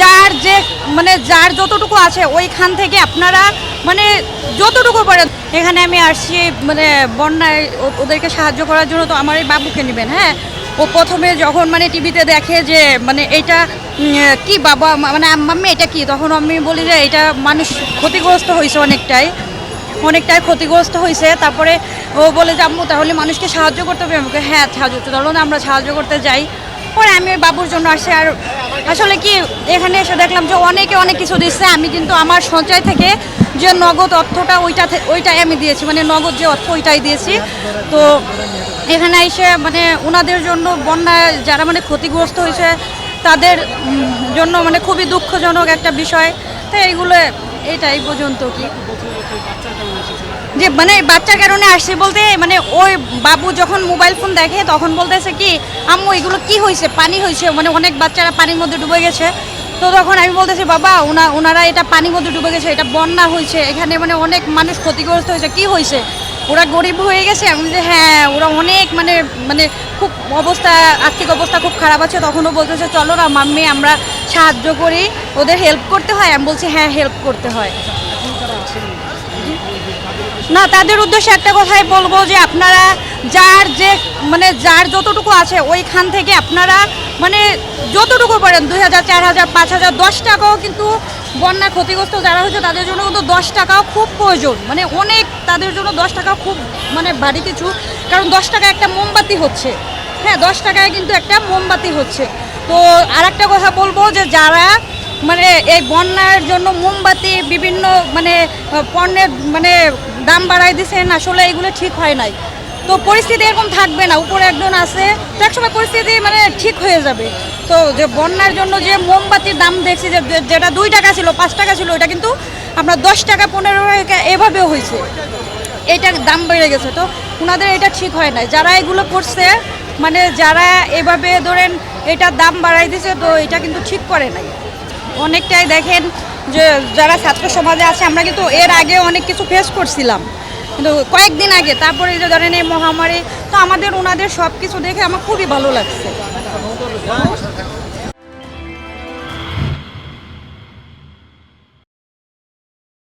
যার যে মানে যার যতটুকু আছে, ওইখান থেকে আপনারা মানে যতটুকু পারেন। এখানে আমি আসছি মানে বন্যায় ওদেরকে সাহায্য করার জন্য তো আমার এই বাবুকে নেবেন হ্যাঁ? ও প্রথমে যখন মানে টিভিতে দেখে যে মানে এটা কি বাবা মানে মাম্মি, এটা কি? তখন আমি বলি যে, এটা মানুষ ক্ষতিগ্রস্ত হয়েছে অনেকটাই। অনেকটাই ক্ষতিগ্রস্ত হয়েছে তারপরে ও বলে যে, আম্মু, তাহলে মানুষকে সাহায্য করতে হবে? আমাকে হ্যাঁ সাহায্য করতে আমরা সাহায্য করতে যাই। পরে আমি বাবুর জন্য আসছি আর আসলে কি, এখানে এসে দেখলাম যে অনেকে অনেক কিছু দিচ্ছে, আমি কিন্তু আমার সঞ্চয় থেকে যে নগদ অর্থটা ওইটা ওইটাই আমি দিয়েছি মানে নগদ যে অর্থ ওইটাই দিয়েছি। তো এখানে এসে মানে ওনাদের জন্য বন্যায় যারা মানে ক্ষতিগ্রস্ত হয়েছে, তাদের জন্য মানে খুবই দুঃখজনক একটা বিষয়। তো এইগুলো এটাই পর্যন্ত কি? যে মানে বাচ্চার কারণে আসছে বলতে মানে ওই বাবু যখন মোবাইল ফোন দেখে তখন বলতেছে কি আম্মু এগুলো কি হয়েছে? পানি হয়েছে? মানে অনেক বাচ্চারা পানির মধ্যে ডুবে গেছে। তো তখন আমি বলতেছি বাবা ওনা ওনারা এটা পানির মধ্যে ডুবে গেছে এটা বন্যা হয়েছে। এখানে মানে অনেক মানুষ ক্ষতিগ্রস্ত হয়েছে। কি হয়েছে? ওরা গরিব হয়ে গেছে, আমি যে হ্যাঁ ওরা অনেক মানে মানে খুব অবস্থা, আর্থিক অবস্থা খুব খারাপ আছে। তখনও বলতেছে চলো না, মাম্মি, আমরা সাহায্য করি, ওদের হেল্প করতে হয়। আমি বলছি হ্যাঁ হেল্প করতে হয়। না, তাদের উদ্দেশ্যে একটা কথাই বলব যে, আপনারা যার যে মানে যার যতটুকু আছে, ওইখান থেকে আপনারা মানে যতটুকু পারেন, দুই হাজার, চার হাজার, পাঁচ হাজার, দশ টাকাও কিন্তু বন্যা ক্ষতিগ্রস্ত যারা হয়েছে তাদের জন্য কিন্তু দশ টাকাও খুব প্রয়োজন। মানে অনেক তাদের জন্য দশ টাকা খুব মানে ভারী কিছু। কারণ দশ টাকা একটা মোমবাতি হচ্ছে। হ্যাঁ দশ টাকায় কিন্তু একটা মোমবাতি হচ্ছে। তো আর একটা কথা বলব যে যারা মানে এই বন্যার জন্য মোমবাতি, বিভিন্ন মানে পণ্যের মানে দাম বাড়াই দিছেন, আসলে এগুলো ঠিক হয় নাই। তো পরিস্থিতি এরকম থাকবে না। উপরে একজন আছে, তো একসময় পরিস্থিতি মানে ঠিক হয়ে যাবে। তো যে বন্যার জন্য যে মোমবাতির দাম দেখছি যে যেটা দুই টাকা ছিল, পাঁচ টাকা ছিল, ওটা কিন্তু আপনার দশ টাকা, পনেরো টাকা এভাবেও হয়েছে। এটার দাম বেড়ে গেছে। তো ওনাদের এটা ঠিক হয় না যারা এগুলো করছে মানে যারা এভাবে ধরেন এটার দাম বাড়াই দিছে, তো এটা কিন্তু ঠিক করে নাই। অনেকটাই দেখেন যে যারা ছাত্র সমাজে আছে, আমরা কিন্তু এর আগে অনেক কিছু ফেস করছিলাম। কিন্তু কয়েকদিন আগে, তারপরে যে ধরেন এই মহামারী, তো আমাদের ওনাদের সব কিছু দেখে আমার খুবই ভালো লাগছে।